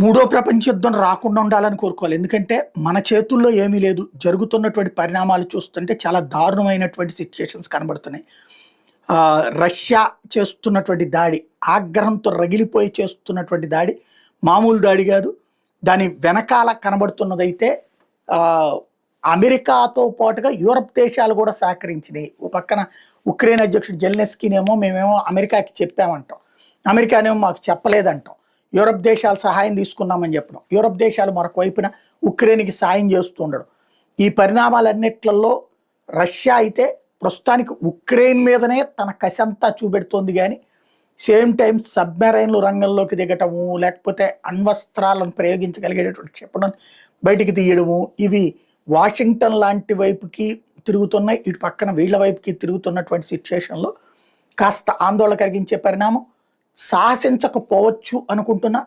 మూడో ప్రపంచ యుద్ధం రాకుండా ఉండాలని కోరుకోవాలి. ఎందుకంటే మన చేతుల్లో ఏమీ లేదు. జరుగుతున్నటువంటి పరిణామాలు చూస్తుంటే చాలా దారుణమైనటువంటి సిచ్యుయేషన్స్ కనబడుతున్నాయి. రష్యా చేస్తున్నటువంటి దాడి ఆగ్రహంతో రగిలిపోయి చేస్తున్నటువంటి దాడి మామూలు దాడి కాదు. దాని వెనకాల కనబడుతున్నదైతే అమెరికాతో పాటుగా యూరప్ దేశాలు కూడా సహకరించినాయి. ఓ పక్కన ఉక్రెయిన్ అధ్యక్షుడు జెల్నెస్కీనేమో మేమేమో అమెరికాకి చెప్పామంటాం. అమెరికానేమో మాకు చెప్పలేదంటాం. యూరప్ దేశాల సహాయం తీసుకున్నామని చెప్పడం. యూరప్ దేశాలు మరొక వైపున ఉక్రెయిన్కి సాయం చేస్తూ ఉండడం. ఈ పరిణామాలన్నిట్లలో రష్యా అయితే ప్రస్తుతానికి ఉక్రెయిన్ మీదనే తన కసంతా చూపెడుతోంది కానీ సేమ్ టైం సబ్మెరైన్లు రంగంలోకి దిగటము లేకపోతే అణ్వస్త్రాలను ప్రయోగించగలిగేటటువంటి చెప్పడం బయటికి తీయడము ఇవి వాషింగ్టన్ లాంటి వైపుకి తిరుగుతున్నాయి ఇటు పక్కన వీళ్ళ వైపుకి తిరుగుతున్నటువంటి సిచ్యుయేషన్లో కాస్త ఆందోళన కలిగించే పరిణామం. సాహసించకపోవచ్చు అనుకుంటున్నా.